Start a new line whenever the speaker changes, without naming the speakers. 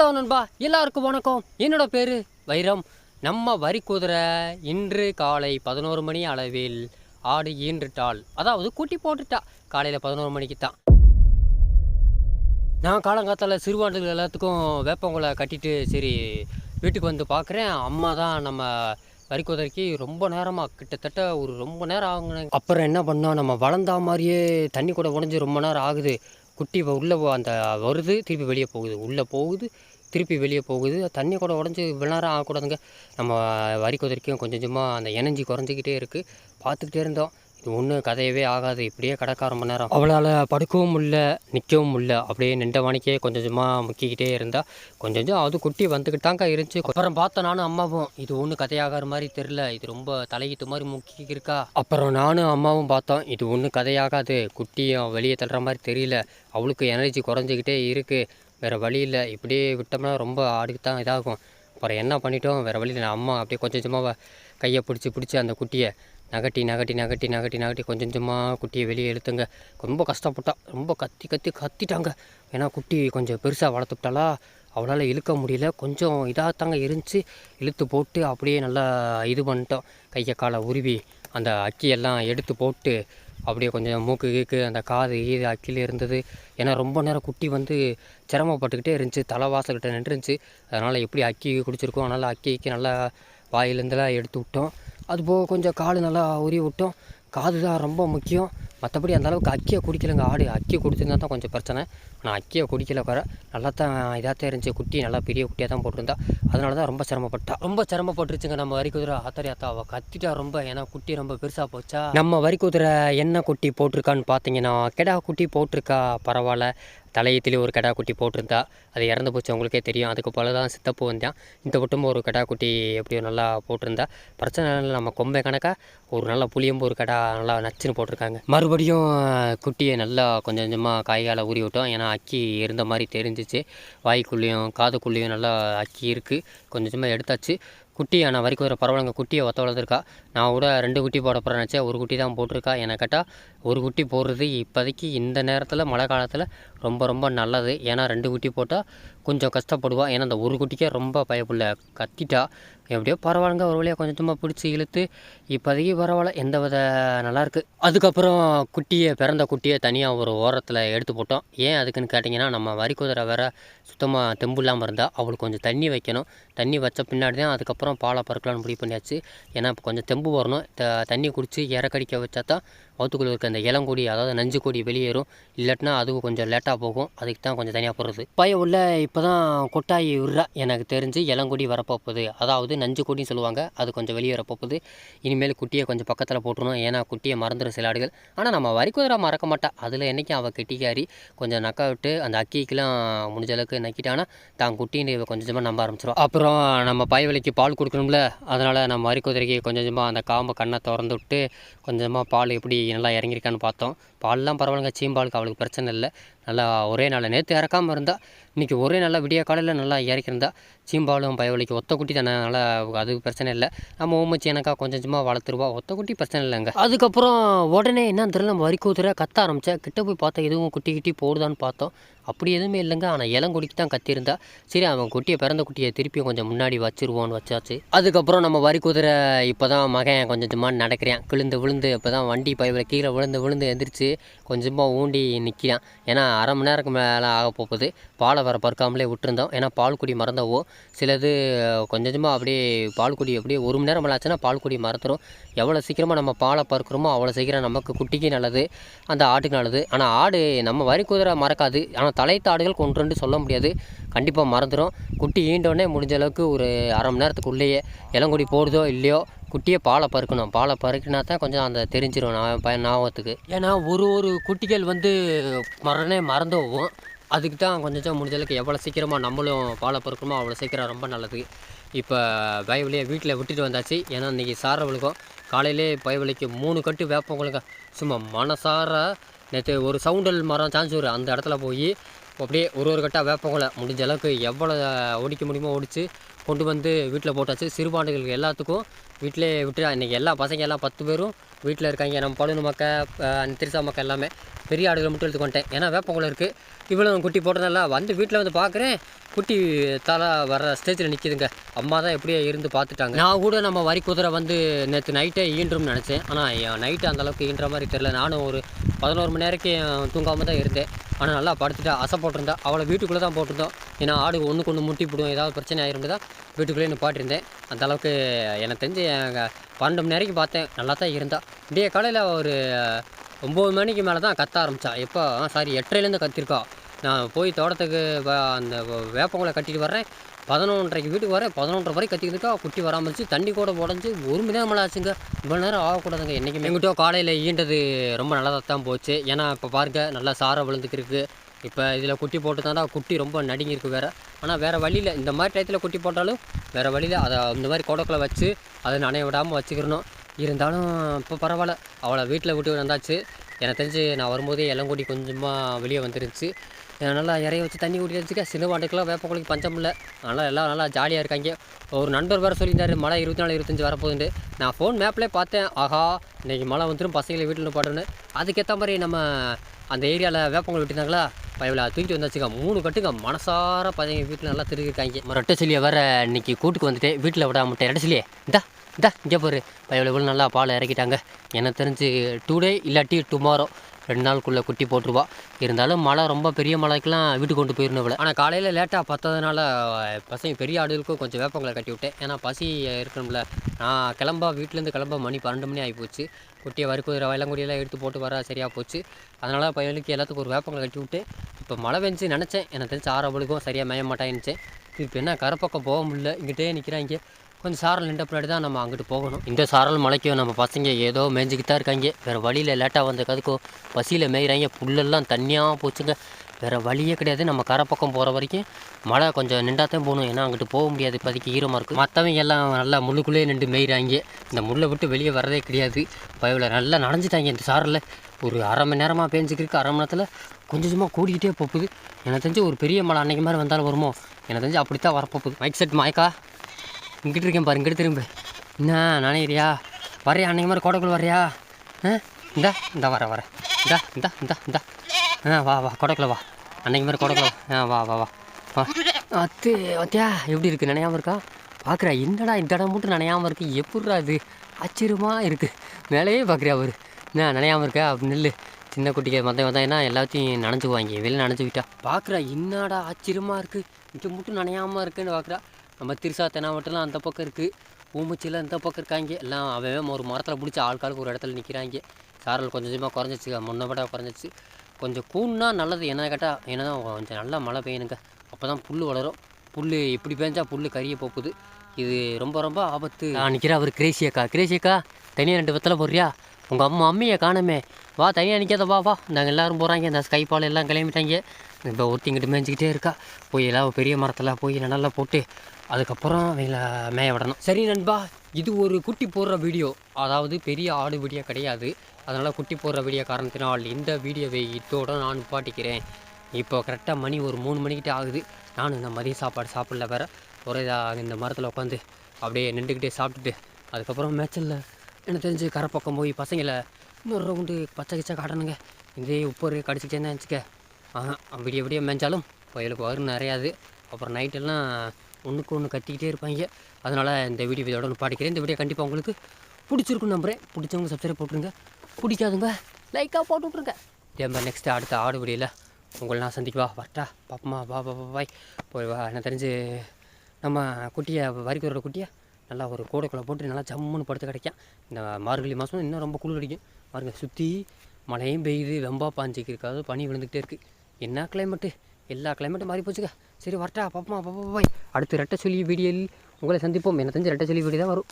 Hello நண்பா எல்லாருக்கும் வணக்கம். என்னோட பேர் வைரம். நம்ம வரி குதிரை இன்று காலை பதினோரு மணி அளவில் ஆடு ஈன்றுட்டாள். அதாவது குட்டி போட்டுட்டா. காலையில் பதினோரு மணிக்கு தான் நான் காலங்காத்தால சிறுவாண்டுகள் எல்லாத்துக்கும் வேப்பங்குலை கட்டிட்டு சரி வீட்டுக்கு வந்து பார்க்குறேன் அம்மா தான் நம்ம வரி குதிரைக்கு ரொம்ப நேரமாக கிட்டத்தட்ட ஒரு ரொம்ப நேரம் ஆகுங்க அப்புறம் என்ன பண்ணோம்? நம்ம வளர்ந்தா மாதிரியே தண்ணி கூட உடஞ்சி ரொம்ப நேரம் ஆகுது. குட்டி உள்ளே அந்த வருது திருப்பி வெளியே போகுது. உள்ளே போகுது. திருப்பி வெளியே போகுது. தண்ணி கூட உடஞ்சி நேரம் ஆகக்கூடாதுங்க. நம்ம வரி குதிரைக்கும் கொஞ்சம் கொஞ்சமாக அந்த எனர்ஜி குறைஞ்சிக்கிட்டே இருக்குது பார்த்துக்கிட்டே இருந்தோம். இது ஒன்றும் கதையவே ஆகாது. இப்படியே கிடக்க ரொம்ப நேரம். அவளால் படுக்கவும் முடியல நிற்கவும் முடியல. அப்படியே நின்ற வாணிக்கே கொஞ்சம் கொஞ்சமாக முக்கிக்கிட்டே இருந்தா. கொஞ்சம் கொஞ்சம் அது குட்டி வந்துக்கிட்டு தாங்க இருந்துச்சு. அப்புறம் பார்த்தேன் நானும் அம்மாவும் இது ஒன்றும் கதையாகிற மாதிரி தெரில இது ரொம்ப தலையிட்டு மாதிரி முக்கி இருக்கா அப்புறம் நானும் அம்மாவும் பார்த்தோம் இது ஒன்றும் கதையாகாது. குட்டியும் வெளியே தள்ளுற மாதிரி தெரியல. அவளுக்கு எனர்ஜி குறைஞ்சிக்கிட்டே இருக்குது வேறு வழி இல்லை இப்படியே விட்டோம்னா ரொம்ப ஆடுக்கு தான் இதாகும். அப்புறம் என்ன பண்ணிட்டோம்? வேறு வழியில் அம்மா அப்படியே கொஞ்சம் கொஞ்சமாக கையை பிடிச்சி பிடிச்சி அந்த குட்டியை நகட்டி நகட்டி நகட்டி நகட்டி நகட்டி கொஞ்சம் கொஞ்சமாக குட்டியை வெளியே இழுத்துங்க. ரொம்ப கஷ்டப்பட்டா. ரொம்ப கத்தி கத்தி கத்திட்டாங்க. ஏன்னா குட்டி கொஞ்சம் பெருசாக வளர்த்துட்டாலா அவளால் இழுக்க முடியல. கொஞ்சம் இதாக தாங்க இருந்துச்சு இழுத்து போட்டு அப்படியே நல்லா இது பண்ணிட்டோம். கையை காலை உருவி அந்த அக்கியெல்லாம் எடுத்து போட்டு அப்படியே கொஞ்சம் மூக்கு கீக்கு அந்த காது ஈது அக்கில் இருந்தது. ஏன்னா ரொம்ப நேரம் குட்டி வந்து சிரமப்பட்டுக்கிட்டே இருந்துச்சு. தலைவாசல்கிட்ட நின்றுருந்துச்சு. அதனால் எப்படி அக்கி குடிச்சிருக்கோம்? அதனால் அக்கிக்கு நல்லா வாயிலேருந்துலாம் எடுத்து விட்டோம். அது போக கொஞ்சம் கால் நல்லா உரி விட்டோம். காது தான் ரொம்ப முக்கியம். மற்றபடி அந்த அளவுக்கு அக்கியை குடிக்கலைங்க. ஆடு அக்கி குடிச்சிருந்தா தான் கொஞ்சம் பிரச்சனை. ஆனால் அக்கியை குடிக்கல வர நல்லா தான் இதாக தான் இருந்துச்சு. குட்டி நல்லா பெரிய குட்டியாக தான் போட்டிருந்தா. அதனால தான் ரொம்ப சிரமப்பட்டா. ரொம்ப சிரமப்பட்டுருச்சுங்க நம்ம வரி குதிரை ஆத்தாரி ஆத்தா. கத்திட்டா ரொம்ப. ஏன்னா குட்டி ரொம்ப பெருசாக போச்சா. நம்ம வரி குதிரை என்ன குட்டி போட்டிருக்கான்னு பார்த்தீங்கன்னா கெடா குட்டி போட்டிருக்கா. பரவாயில்ல. தலையத்திலே ஒரு கடா குட்டி போட்டிருந்தா அது இறந்து போச்சு உங்களுக்கே தெரியும். அதுக்கு போல தான் சித்தப்பு வந்தான். இந்த மட்டும் ஒரு கடா குட்டி எப்படியோ நல்லா போட்டிருந்தா. பிரச்சனை இல்லை நம்ம கொம்பை கணக்காக ஒரு நல்ல புளியம்பு ஒரு கடா நல்லா நச்சுன்னு போட்டிருக்காங்க. மறுபடியும் குட்டியை நல்லா கொஞ்சம் கொஞ்சமாக காய்கால ஊறி விட்டோம். ஏன்னா அக்கி இருந்த மாதிரி தெரிஞ்சிச்சு. வாய்க்குள்ளேயும் காதுக்குள்ளேயும் நல்லா அக்கி இருக்குது கொஞ்சம் கொஞ்சமாக எடுத்தாச்சு. குட்டி ஆனால் வரைக்கும் ஒரு பரவாயில்லைங்க குட்டியை ஒத்த வளர்த்துருக்கா. நான் கூட ரெண்டு குட்டி போட போகிறேன் ஒரு குட்டி தான் போட்டிருக்கா. என்னை கேட்டால் ஒரு குட்டி போடுறது இப்போதைக்கு இந்த நேரத்தில் மழை காலத்தில் ரொம்ப ரொம்ப நல்லது. ஏன்னா ரெண்டு குட்டி போட்டால் கொஞ்சம் கஷ்டப்படுவா. ஏன்னா அந்த ஒரு குட்டிக்கே ரொம்ப பயப்புள்ள. கத்திட்டா எப்படியோ பரவாயில்லைங்க. ஒரு வழியாக கொஞ்சம் கொஞ்சமாக பிடிச்சி இழுத்து இப்போதைக்கு பரவாயில்ல. எந்த வித நல்லாயிருக்கு அதுக்கப்புறம் குட்டியை பிறந்த குட்டியை தனியாக ஒரு ஓரத்தில் எடுத்து போட்டோம். ஏன் அதுக்குன்னு கேட்டிங்கன்னா நம்ம வரி குதிரை வேற சுத்தமாக தெம்பு இல்லாமல் இருந்தால் அவளுக்கு கொஞ்சம் தண்ணி வைக்கணும். தண்ணி வச்ச பின்னாடி தான் அதுக்கப்புறம் பாலை பறக்கலாம்னு முடிவு பண்ணியாச்சு. ஏன்னா இப்போ கொஞ்சம் தெம்பு வரணும். த தண்ணி குடித்து இறக்கடிக்க வச்சா தான் வவுத்துக்குள்ள இருக்க அந்த இளங்கொடி அதாவது நஞ்சு கொடி வெளியேறும். இல்லாட்டினா அதுவும் கொஞ்சம் லேட்டாக போகும். அதுக்கு தான் கொஞ்சம் தனியாக போடுறது பைய உள்ள இப்போ தான் கொட்டாயி விடுறா. எனக்கு தெரிஞ்சு இளங்கொடி வரப்போகுது அதாவது நஞ்சு கொடின்னு சொல்லுவாங்க. அது கொஞ்சம் வெளியே வரப்போகுது இனிமேல் குட்டியை கொஞ்சம் பக்கத்தில் போட்டுருணும் ஏன்னா குட்டியை மறந்துடும் சில ஆடுகள். ஆனால் நம்ம வரிக்குதிரை மறக்க மாட்டா. அதில் என்றைக்கும் அவள் கெட்டிக்காரி கொஞ்சம் நக்க விட்டு அந்த அக்கிக்கெலாம் முடிஞ்ச அளவுக்கு நக்கிட்டானா தான் குட்டின்னு கொஞ்சம் கொஞ்சமாக நம்ப ஆரம்பிச்சிடும் அப்புறம் நம்ம பயவலிக்கு பால் கொடுக்கணும்ல. அதனால் நம்ம வரிக்குதிரைக்கு கொஞ்சம் கொஞ்சமாக அந்த காம்பை கண்ணை திறந்து விட்டு கொஞ்சமாக பால் எப்படி நல்லா இறங்கியிருக்கான்னு பார்த்தோம். பால்லாம் பரவாயில்லைங்க சீம்பாலுக்கு அவளுக்கு பிரச்சனை இல்லை. நல்லா ஒரே நாளில் நேற்று இறக்காமல் இருந்தா இன்றைக்கி ஒரே நல்லா விடிய காலையில் நல்லா இறக்கிருந்தா சீம்பாலும் பயவலிக்கு ஒத்த குட்டி தானே நல்லா அது பிரச்சனை இல்லை. நம்ம ஓமச்சி எனக்கா கொஞ்சம் கொஞ்சமாக வளர்த்துருவா ஒத்த குட்டி பிரச்சனை இல்லைங்க. அதுக்கப்புறம் உடனே என்ன தெரியல நம்ம வரிக்கூத்துற கத்த ஆரம்பித்தேன் கிட்ட போய் பார்த்தா எதுவும் குட்டி கிட்டி போடுதான்னு பார்த்தோம். அப்படி எதுவுமே இல்லைங்க ஆனால் இளங்குடிக்கு தான் கத்திருந்தா சரி அவன் குட்டியை பிறந்த குட்டியை திருப்பி கொஞ்சம் முன்னாடி வச்சிருவோன்னு வச்சாச்சு. அதுக்கப்புறம் நம்ம வரி குதிரை இப்போ தான் மகன் கொஞ்சம் கொஞ்சமாக நடக்கிறேன். விழுந்து விழுந்து இப்போ தான் வண்டி பயவில் கீழே விழுந்து விழுந்து எந்திரிச்சு கொஞ்சமாக ஊண்டி நிற்கிறான் ஏன்னா அரை மணி நேரத்துக்கு மேலே ஆக போகுது. பாலை வர பறக்காமலே விட்டுருந்தோம். ஏன்னா பால் குடி மறந்தவோ சிலது கொஞ்சம் கொஞ்சமாக அப்படியே பால் குடி அப்படியே ஒரு மணி நேரம் மேலே ஆச்சுன்னா பால் குடி மறந்துடும் எவ்வளோ சீக்கிரமாக நம்ம பாலை பறக்கிறோமோ அவ்வளோ சீக்கிரம் நமக்கு குட்டிக்கு நல்லது அந்த ஆட்டுக்கு நல்லது. ஆனால் ஆடு நம்ம வரி குதிரை மறக்காது. ஆனால் தலைத்த ஆடுகள் கொண்டு ரெண்டு சொல்ல முடியாது. கண்டிப்பாக மறந்துடும் குட்டி ஈண்டோடனே முடிஞ்ச அளவுக்கு ஒரு அரை மணி நேரத்துக்குள்ளேயே இளங்குடி போடுதோ இல்லையோ குட்டியை பாலை பறக்கணும் பாலை பறக்கினா தான் கொஞ்சம் அந்த தெரிஞ்சிடும் நான் பய ஞாபகத்துக்கு. ஏன்னா ஒரு ஒரு குட்டிகள் வந்து மரணே மறந்து போகும் அதுக்கு தான் கொஞ்சம் முடிஞ்சளவுக்கு எவ்வளோ சீக்கிரமாக நம்மளும் பாலை பறக்கணுமோ அவ்வளோ சீக்கிரம் ரொம்ப நல்லது. இப்போ பயவலியை வீட்டில் விட்டுட்டு வந்தாச்சு. ஏன்னா இன்றைக்கி சார விழுக்கும் காலையிலே பயவலிக்கு மூணு கட்டு வேப்பவங்களுக்கு சும்மா மனசார நேற்று ஒரு சவுண்டல் மரம் சாஞ்சூர் அந்த இடத்துல போய் அப்படியே ஒரு ஒரு கட்டாக வேப்பங்குலை முடிஞ்ச அளவுக்கு எவ்வளோ ஒடிக்க முடியுமோ ஒடிச்சு கொண்டு வந்து வீட்டில் போட்டாச்சு. சிறுபாண்டுகளுக்கு எல்லாத்துக்கும் வீட்டிலே விட்டு இன்றைக்கி எல்லா பசங்க எல்லாம் பத்து பேரும் வீட்டில் இருக்காங்க. நம்ம பழுனு மக்க திருசா மக்கள் எல்லாமே பெரிய ஆடுகளை மட்டும் எடுத்து வந்துட்டேன் ஏன்னா வேப்பங்குளம் இருக்குது இவ்வளோ குட்டி போட்டதெல்லாம் வந்து வீட்டில் வந்து பார்க்குறேன் குட்டி தலை வர ஸ்டேஜில் நிற்கிதுங்க அம்மா தான் எப்படியோ இருந்து பார்த்துட்டாங்க. நான் கூட நம்ம வரி குதிரை வந்து நேற்று நைட்டே ஈன்றும்னு நினச்சேன். ஆனால் நைட்டு அந்தளவுக்கு ஈன்ற மாதிரி தெரில நானும் ஒரு பதினோரு மணி நேரம் தூங்காமல் தான் இருந்தேன். ஆனால் நல்லா படுத்துட்டா அசை போட்டிருந்தா அவளை வீட்டுக்குள்ளே தான் போட்டிருந்தோம். ஏன்னா ஆடு ஒன்றுக்கு ஒன்று முட்டி போடும் ஏதாவது பிரச்சனை ஆயிருந்து வீட்டுக்குள்ளே வீட்டுக்குள்ளேயே நிப்பாட்டியிருந்தேன் அந்த அளவுக்கு எனக்கு தெரிஞ்சு பன்னெண்டு மணி நேரம் பார்த்தேன். நல்லா தான் இருந்தா. விடிய காலையில் ஒரு ஒம்பது மணிக்கு மேலே தான் கத்த ஆரம்பித்தா எப்போ? சாரி எட்டரைலேருந்து கத்திருக்கா. நான் போய் தோட்டத்துக்கு அந்த வேப்பங்களை கட்டிட்டு வர்றேன். பதினொன்றரைக்கு வீட்டுக்கு வரேன் பதினொன்றரை வரைக்கும் கத்திக்கிட்டுக்கா குட்டி வராமல் இருந்துச்சு தண்ணி கூட உடஞ்சி ஒரு மணி நேரம் மேலே ஆச்சுங்க. இவ்வளோ நேரம் ஆகக்கூடாதுங்க. என்றைக்குமே எங்கிட்டோ காலையில் ஈண்டது ரொம்ப நல்லதாக தான் போச்சு. ஏன்னா இப்போ பாருங்க நல்லா சாரை விழுந்துக்கிருக்கு. இப்போ இதில் குட்டி போட்டு தாண்டா குட்டி ரொம்ப நடுங்கியிருக்கு வேறு. ஆனால் வேறு வழியில் இந்த மாதிரி டயத்தில் குட்டி போட்டாலும் வேறு வழியில் அதை இந்த மாதிரி கொடக்குள்ள வச்சு அதை நனைய விடாமல் வச்சுக்கிறணும் இருந்தாலும் இப்போ பரவாயில்ல. அவளை வீட்டில் விட்டு வந்தாச்சு. எனக்கு தெரிஞ்சு நான் வரும்போதே இளங்கொடி கொஞ்சமாக வெளியே வந்துருந்துச்சு. நல்லா இறைய வச்சு தண்ணி ஊட்டி வச்சுக்க? சின்ன வாட்டுக்கெல்லாம் வேப்பக்குழிக்கு பஞ்சம் இல்லை. அதனால் எல்லாம் நல்லா ஜாலியாக இருக்காங்க. ஒரு நண்பர் வேறு சொல்லியிருந்தார் மழை இருபத்தி நாலு இருபத்தஞ்சி வரப்போகுதுண்டு நான் ஃபோன் மேப்லேயே பார்த்தேன். ஆஹா இன்னைக்கு மழை வந்துடும் பசங்களை வீட்டில் பாடுன்னு அதுக்கேற்ற மாதிரி நம்ம அந்த ஏரியாவில் வேப்பங்கள் விட்டுருந்தாங்களா பயவில் தூக்கி வந்தாச்சுங்க. மூணு கட்டுங்க. மனசார பதவி வீட்டில் நல்லா திருக்கிருக்காங்க ரெட்டை சொல்லியை வேறு இன்னைக்கு கூட்டுக்கு வந்துட்டு வீட்டில் விட மாட்டேன் ரெட்டை இந்தா இந்தா இங்கே பாரு. பயவில் இவ்வளோ நல்லா பால் இறக்கிட்டாங்க. எனக்கு தெரிஞ்சு டூ டே இல்லாட்டி டுமாரோ ரெண்டு நாளுக்குள்ளே குட்டி போட்டுருவா. இருந்தாலும் மழை ரொம்ப பெரிய மழைக்கெல்லாம் வீட்டுக்கு கொண்டு போயிடணும் ஆனால் காலையில் லேட்டாக பார்த்ததுனால பசங்க பெரிய ஆடுகளுக்கும் கொஞ்சம் வேப்பங்களை கட்டி விட்டேன். ஏன்னா பசி இருக்கணும்ல. நான் கிளம்பா வீட்டிலேருந்து கிளம்ப மணி பன்னெண்டு மணி ஆகி போச்சு. குட்டியை வறுக்குதிரை வயலங்குடியெல்லாம் எடுத்து போட்டு வர சரியாக போச்சு. அதனால் பையனுக்கு எல்லாத்துக்கும் ஒரு வேப்பங்களை கட்டி விட்டு இப்போ மழை பெஞ்சு நினச்சேன். எனக்கு தெரிஞ்சு ஆறவளுக்கும் சரியாக மேய மாட்டான்னு இப்போ என்ன கரப்பக்கம் போக முடியல. இங்கிட்டே நிற்கிறாங்க கொஞ்சம் சாரல் நின்ற பின்னாடி தான் நம்ம அங்கிட்டு போகணும். இந்த சாரல் மலைக்கும் நம்ம பசங்க ஏதோ மேய்ஞ்சிக்கிட்டு தான் இருக்காங்க. வேறு வழியில் லேட்டாக வந்ததுக்கும் பசியில் மேய்கிறாங்க புல்லெல்லாம் தண்ணியாக போச்சுங்க. வேறு வழியே கிடையாது. நம்ம கரை பக்கம் போகிற வரைக்கும் மழை கொஞ்சம் நின்றாதான் போகணும். ஏன்னா அங்கிட்டு போக முடியாது. இப்போதைக்கு ஈரமாக இருக்குது மற்றவங்க எல்லாம் நல்லா முள்ளுக்குள்ளேயே நின்று மேய்கிறாங்க இந்த முள்ளை விட்டு வெளியே வரதே கிடையாது. பயவில் நல்லா நனைஞ்சிட்டாங்க இந்த சாரில் ஒரு அரை மணி நேரமாக பேஞ்சிக்கிருக்கு அரை மணி நேரத்தில் கொஞ்சம் கொஞ்சமாக கூடிக்கிட்டே போகுது. எனக்கு தெரிஞ்சு ஒரு பெரிய மழை அன்றைக்கு மாதிரி வந்தாலும் வருமோ? எனக்கு தெரிஞ்சு அப்படி தான் வரப்போகுது மைக் செட் மாய்க்கா இங்கிட்டு இருக்கேன் பாரு இங்கிட்டு திரும்ப. என்ன நினைக்கிறியா வரையா அன்னைக்கு மாதிரி கோடைக்குள்ள வரையா ஆ? இந்தா இந்த வர வர இந்தா இந்தா இந்தா இந்தா. ஆ வா வா கொடைக்குள்ள வா. அன்னைக்கு மாதிரி கொடைக்குள்ள ஆ வா வா வா. வா. அத்து அத்தியா எப்படி இருக்கு? நினையாமல் இருக்கா? பார்க்குறா என்னடா இந்த இடம் மட்டும் நினையாமல் இருக்கு? எப்பட்றா இது? ஆச்சரியமாக இருக்குது மேலேயே பார்க்குறியா அவர் என்ன நினையாமல் இருக்கா? அப்படி நெல்லு. சின்ன குட்டிக்கு மற்ற வந்தாங்கன்னா எல்லாத்தையும் நனைஞ்சுவாங்க வெளில நனைஞ்சு பார்க்குறா என்னடா ஆச்சரியமாக இருக்கு? இது மட்டும் நனையாமல் இருக்குன்னு பார்க்குறா நம்ம திருசா தெனாவட்டெல்லாம் அந்த பக்கம் இருக்குது ஊமச்சியில் அந்த பக்கம் இருக்காங்க. எல்லாம் அவன் ஒரு மரத்தில் பிடிச்சி ஆட்காலுக்கு ஒரு இடத்துல நிற்கிறாங்க சாரல் கொஞ்சம் கொஞ்சமாக குறைஞ்சிச்சு முன்ன விட குறைஞ்சிச்சு கொஞ்சம் கூண்ணா நல்லது. என்ன கேட்டால் ஏன்னா கொஞ்சம் நல்லா மழை பெய்யணுங்க. அப்போ தான் புல் வளரும். புல் இப்படி பேஞ்சால் புல் கறிய போகுது. இது ரொம்ப ரொம்ப ஆபத்து. நான் நிற்கிறேன் அவர் கிரேசியக்கா கிரேசியக்கா தனியாக ரெண்டு பத்தில் போடுறியா? உங்கள் அம்மா அம்மையை காணுமே. வா தனியாக நிற்காத வா வா. நாங்கள் எல்லோரும் போகிறாங்க இந்த ஸ்கைப்பால் எல்லாம் கிளம்பிட்டாங்க. இப்போ ஒருத்திங்கிட்டு மேய்ஞ்சிக்கிட்டே இருக்கா. போய் எல்லாம் பெரிய மரத்தில் போய் நல்லா போட்டு அதுக்கப்புறம் அவங்கள மேய விடணும். சரி நண்பா இது ஒரு குட்டி போடுற வீடியோ. அதாவது பெரிய ஆடு வீடியோ கிடையாது. அதனால் குட்டி போடுற வீடியோ காரணத்தினால் இந்த வீடியோவை இதோட நான் பாட்டிக்கிறேன் இப்போ கரெக்டாக மணி ஒரு மூணு மணிக்கிட்ட ஆகுது. நானும் இந்த மதிய சாப்பாடு சாப்பிடல வேற. ஒரே இதாக இந்த மரத்தில் உட்காந்து அப்படியே நின்றுக்கிட்டே சாப்பிட்டுட்டு அதுக்கப்புறம் மேய்ச்சலில். எனக்கு தெரிஞ்சு கரை பக்கம் போய் பசங்களை இன்னொரு ரவுண்டு பச்சை கிச்சை காட்டணுங்க. இதே உப்பு கடிச்சிக்கிட்டே தான் இருந்துச்சுக்க அப்படி விடிய விடிய மேய்ஞ்சாலும் புயலுக்கு வரும் நிறையாது. அப்புறம் நைட்டெல்லாம் ஒன்றுக்கு ஒன்று கத்திக்கிட்டே இருப்பாங்க. அதனால் இந்த வீடியோ இதோட ஒன்று பாடிக்கிறேன். இந்த வீடியோ கண்டிப்பாக உங்களுக்கு பிடிச்சிருக்குன்னு நம்புறேன். பிடிச்சவங்க சப்ஸ்கிரைப் போட்டுருங்க. பிடிக்காதுங்க லைக்காக போட்டு விட்ருங்க இதே மாதிரி நெக்ஸ்ட்டு அடுத்த ஆடு வீடியோவில் உங்களை நான் சந்திக்கவா வரட்டா. பாப்பமா வா வா பா பாய் போய் வா எனக்கு தெரிஞ்சு நம்ம குட்டியை வரிக்குறோட குட்டியை நல்லா ஒரு கூடைக்குள்ளே போட்டு நல்லா ஜம்முன்னு படுத்து கிடைக்கும். இந்த மார்கழி மாதம் இன்னும் ரொம்ப குளிர் அடிக்கும். பாருங்க சுற்றி மழையும் பெய்யுது வெம்பா பாஞ்சிக்கு இருக்காது பனி விழுந்துக்கிட்டே இருக்குது என்ன கிளைமேட்டு எல்லா கிளைமேட்டும் மாறி போச்சுக்கா சரி வரட்டா. பாப்பா பாப்பா பாய். அடுத்து ரெட்டை சொல்லி வீடியோவில் உங்களை சந்திப்போம். எனக்கு தெரிஞ்சு ரெட்டை சொல்லி வீடியோ தான் வரும்.